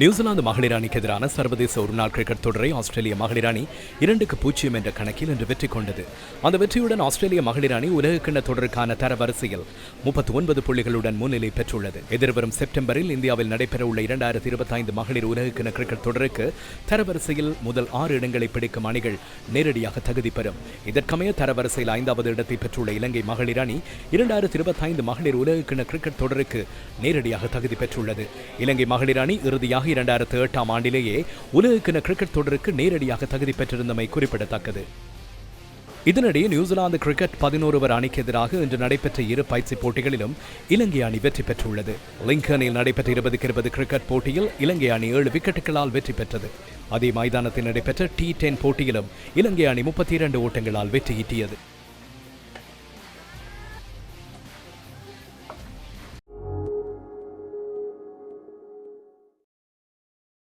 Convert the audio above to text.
New Zealand மகளிர் அணிக்கு எதிரான சர்வதேச ஒருநாள் கிரிக்கெட் தொடரை ஆஸ்திரேலிய மகளிர் அணி இரண்டுக்கு பூஜ்ஜியம் என்ற கணக்கில் இன்று வெற்றி கொண்டது. அந்த வெற்றியுடன் ஆஸ்திரேலிய மகளிர் அணி உலகக்கிண்ண தொடருக்கான தரவரிசையில் முப்பத்தி ஒன்பது புள்ளிகளுடன் முன்னிலை பெற்றுள்ளது. எதிர்வரும் செப்டம்பரில் இந்தியாவில் நடைபெறவுள்ள இரண்டாயிரத்தி இருபத்தைந்து மகளிர் உலகக்கிண கிரிக்கெட் தொடருக்கு தரவரிசையில் முதல் ஆறு இடங்களை பிடிக்கும் அணிகள் நேரடியாக தகுதி பெறும். இதற்கமைய தரவரிசையில் ஐந்தாவது இடத்தை பெற்றுள்ள இலங்கை மகளிர் அணி இரண்டாயிரத்தி இருபத்தைந்து மகளிர் உலகக்கிண கிரிக்கெட் தொடருக்கு நேரடியாக தகுதி பெற்றுள்ளது. இலங்கை மகளிர் அணி இறுதியாக இரண்டாயிரத்து எட்டாம் ஆண்டிலேயே உலகக்கிண கிரிக்கெட் தொடருக்கு நேரடியாக தகுதி பெற்றிருந்தமை குறிப்பிடத்தக்கது. இதனிடையே நியூசிலாந்து கிரிக்கெட் பதினோருவர் அணிக்கு எதிராக இன்று நடைபெற்ற இரு பயிற்சி போட்டிகளிலும் இலங்கை அணி வெற்றி பெற்றுள்ளது. லிங்கனில் நடைபெற்ற இருபதுக்கு இருபது கிரிக்கெட் போட்டியில் இலங்கை அணி ஏழு விக்கெட்டுகளால் வெற்றி பெற்றது. அதே மைதானத்தில் நடைபெற்ற டி டென் போட்டியிலும் இலங்கை அணி முப்பத்தி இரண்டு ஓட்டங்களால் வெற்றியீட்டியது